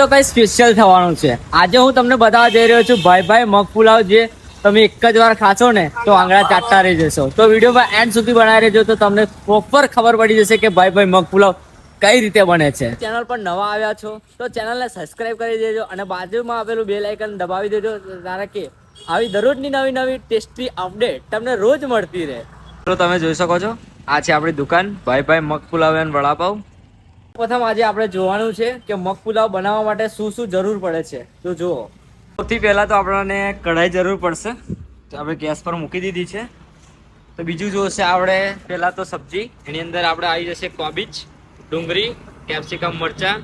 તો કઈ સ્પેશિયલ થવાનું છે? આજે હું તમને બતાવવા જઈ રહ્યો છું ભાઈ ભાઈ મગ પુલાવ જે તમે એક જ વાર ખાશો ને તો આંગળા ચાટતા રહી જશો. તો વિડીયોમાં એન્ડ સુધી બનાવી રહેજો તો તમને પ્રોપર ખબર પડી જશે કે ભાઈ ભાઈ મગ પુલાવ કઈ રીતે બને છે. ચેનલ પર નવા આવ્યા છો તો ચેનલને સબસ્ક્રાઇબ કરી દેજો અને બાજુમાં આપેલું બે લાઇકન દબાવી દેજો કારણ કે આવી દરરોજની નવી નવી ટેસ્ટી અપડેટ તમને રોજ મળતી રહે. તો તમે જોઈ શકો છો આ છે આપણી દુકાન. ભાઈ ભાઈ મગ પુલાવ એન્ડ વડાપાવ. પ્રથમ આજે આપણે જોવાનું છે કે મગ પુલાવ બનાવવા માટે શું શું જરૂર પડે છે. તો જુઓ. સૌથી પહેલાં તો આપણને કઢાઈ જરૂર પડશે. તો આપણે ગેસ પર મૂકી દીધી છે. તો બીજું જોશે આપણે પહેલાં તો સબ્જી, એની અંદર આપણે આવી જશે કોબીજ, ડુંગળી, કેપ્સિકમ મરચાં,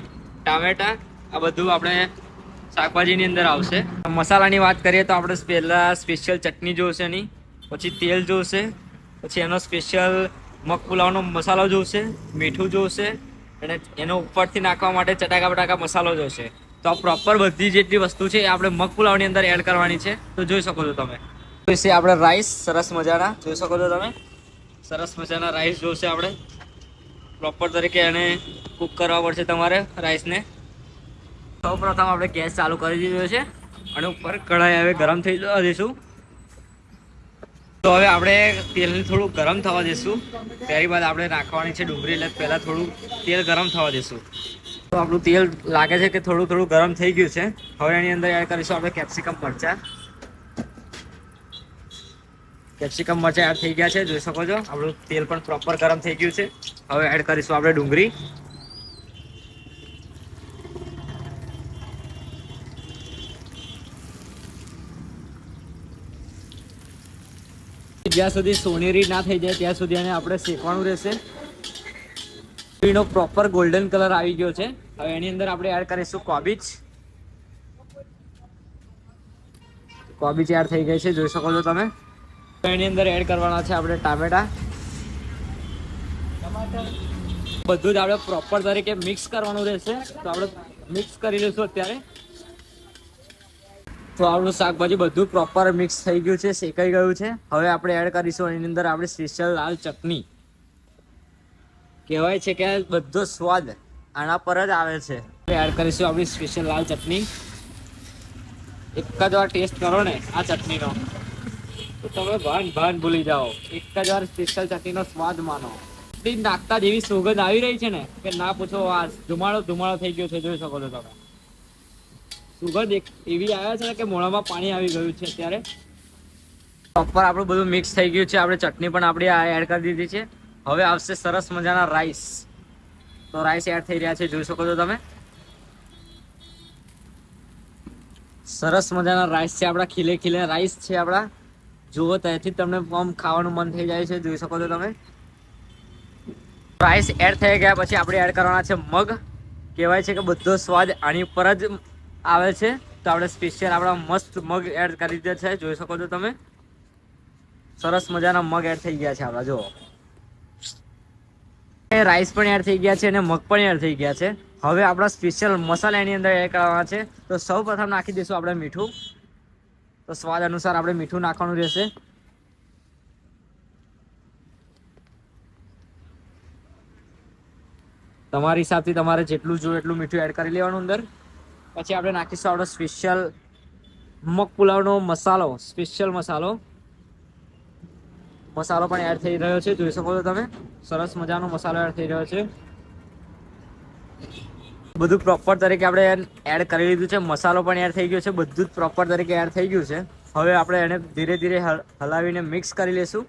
ટામેટા, આ બધું આપણે શાકભાજીની અંદર આવશે. મસાલાની વાત કરીએ તો આપણે પહેલાં સ્પેશિયલ ચટણી જોશે એની, પછી તેલ જોશે, પછી એનો સ્પેશિયલ મગ પુલાવનો મસાલો જોશે, મીઠું જોશે અને એનો ઉપરથી નાખવા માટે ચટાકા બટાકા મસાલો જોશે. તો આ પ્રોપર બધી જેટલી વસ્તુ છે એ આપણે મગ પુલાવની અંદર એડ કરવાની છે. તો જોઈ શકો છો તમે. જોઈશે આપણે રાઈસ સરસ મજાના. જોઈ શકો છો તમે? સરસ મજાના રાઈસ જોશે આપણે. પ્રોપર તરીકે એને કુક કરવા પડશે તમારે રાઈસને સૌ પ્રથમ આપણે ગેસ ચાલુ કરી દીધો છે. અને ઉપર કઢાઈ હવે ગરમ થઈ જવા દઈશું. તો હવે આપણે તેલને થોડું ગરમ થવા દઈશું ત્યારી બાદ આપણે નાખવાની છે ડુંગળી, એટલે પહેલાં થોડું તેલ ગરમ થવા દઈશું તો આપણું તેલ લાગે છે કે થોડું થોડું ગરમ થઈ ગયું છે. હવે એની અંદર એડ કરીશું આપણે કેપ્સિકમ મરચાં. કેપ્સિકમ મરચાં એડ થઈ ગયા છે, જોઈ શકો છો. આપણું તેલ પણ પ્રોપર ગરમ થઈ ગયું છે. હવે એડ કરીશું આપણે ડુંગળી. જ્યાં સુધી સોનેરી ના થઈ જાય, ત્યાં સુધી એને આપણે શેકવાનું રહેશે. એનો પ્રોપર ગોલ્ડન કલર આવી ગયો છે. હવે એની અંદર આપણે એડ કરીશું કોબીજ કોબીજ એડ થઈ ગઈ છે, જોઈ શકો છો તમે. એની અંદર એડ કરવાના છે આપણે ટામેટા. બધું જ આપણે પ્રોપર તરીકે મિક્સ કરવાનું રહેશે. તો આપણે મિક્સ કરી લઈશું અત્યારે. તો આપણું શાકભાજી બધું પ્રોપર મિક્સ થઈ ગયું છે, શેકાઈ ગયું છે. હવે આપણે એડ કરીશું, એની અંદર આપણે સ્પેશિયલ લાલ ચટણી. કહેવાય છે કે બધો સ્વાદ આના પર જ આવે છે. એડ કરીશું આપણી સ્પેશિયલ લાલ ચટણી. એક જ વાર ટેસ્ટ કરો ને આ ચટણીનો. તો તમે ભાન ભાન ભૂલી જાઓ. એક જ વાર સ્પેશિયલ ચટણીનો સ્વાદ માનો. નાખતા જેવી સુગંધ આવી રહી છે ને, કે ના પૂછો, આ ધુમાડો ધુમાડો થઈ ગયો છે, જોઈ શકો છો તમે. સુગંધ એક એવી આવ્યા છે કે મોઢામાં પાણી આવી ગયું છે અત્યારે. પ્રોપર આપણું બધું મિક્સ થઈ ગયું છે. આપણે ચટણી પણ આપણી એડ કરી દીધી છે. હવે આવશે સરસ મજાના રાઈસ તો રાઈસ એડ થઈ રહ્યા છે. જોઈ શકો છો તમે. સરસ મજાના રાઈસ છે આપણા. ખીલે ખીલે રાઈસ છે આપણા. જુઓ ત્યાંથી તમને આમ ખાવાનું મન થઈ જાય છે. જોઈ શકો છો તમે. રાઈસ એડ થઈ ગયા પછી આપણે એડ કરવાના છે મગ. કહેવાય છે કે બધો સ્વાદ આની ઉપર જ આવે છે. તો આપણે સ્પેશિયલ આપણા મસ્ત મગ એડ કરી દીધા છે. જોઈ શકો છો તમે. સરસ મજાના મગ એડ થઈ ગયા છે આપણા, જુઓ. રાઈસ પણ એડ થઈ ગયા છે અને મગ પણ એડ થઈ ગયા છે. હવે આપણા સ્પેશિયલ મસાલા એની અંદર એડ કરવાના છે. તો સૌ નાખી દઈશું આપણે મીઠું. તો સ્વાદ અનુસાર આપણે મીઠું નાખવાનું રહેશે. તમારી હિસાબથી તમારે જેટલું જોઈએ એટલું મીઠું એડ કરી લેવાનું અંદર. પછી આપણે નાખીશું આપણો સ્પેશિયલ મગ પુલાવનો મસાલો સ્પેશિયલ મસાલો. મસાલો પણ એડ થઈ રહ્યો છે, જોઈ શકો છો તમે. સરસ મજાનો મસાલો એડ થઈ રહ્યો છે. બધું પ્રોપર તરીકે આપણે એડ કરી લીધું છે, મસાલો પણ એડ થઈ ગયો છે, બધું જ પ્રોપર તરીકે એડ થઈ ગયું છે. હવે આપણે એને ધીરે ધીરે હલાવીને મિક્સ કરી લેશું.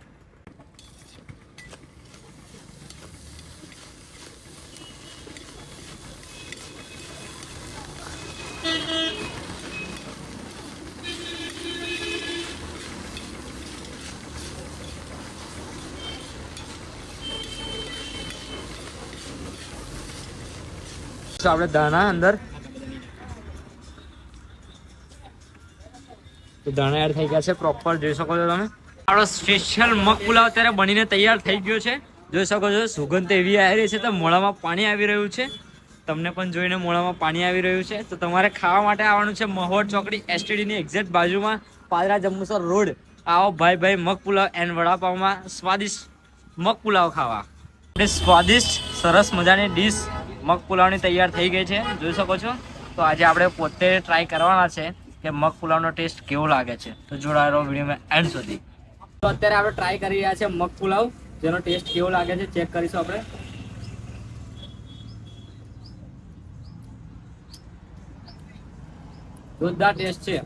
તો આપણે દાણા અંદર દાણા એડ થઈ ગયા છે પ્રોપર જોઈ શકો છો તમે. આપણો સ્પેશિયલ મગ પુલાવ અત્યારે બનીને તૈયાર થઈ ગયો છે. જોઈ શકો છો, સુગંધ એવી આવી રહી છે તો મોળામાં પાણી આવી રહ્યું છે. તમને પણ જોઈને મોઢામાં પાણી આવી રહ્યું છે. તો તમારે ખાવા માટે આવવાનું છે મહોર ચોકડી એસટીડીની એક્ઝેક્ટ બાજુમાં, પાદરા જંબુસર રોડ. આવો ભાઈ ભાઈ મગ પુલાવ એન્ડ વડાપાવમાં સ્વાદિષ્ટ મગ પુલાવ ખાવા. આપણી સ્વાદિષ્ટ, સરસ મજાની ડીશ મગ પુલાવની તૈયાર થઈ ગઈ છે. જોઈ શકો છો? તો આજે આપણે પોતે ટ્રાય કરવાના છે કે મગ પુલાવનો ટેસ્ટ કેવો લાગે છે. તો જોડાયેલો વિડીયોમાં એન્ડ સુધી. તો અત્યારે આપણે ટ્રાય કરી રહ્યા છે મગ પુલાવ જેનો ટેસ્ટ કેવો લાગે છે ચેક કરીશું આપણે. જોરદાર ટેસ્ટ છે.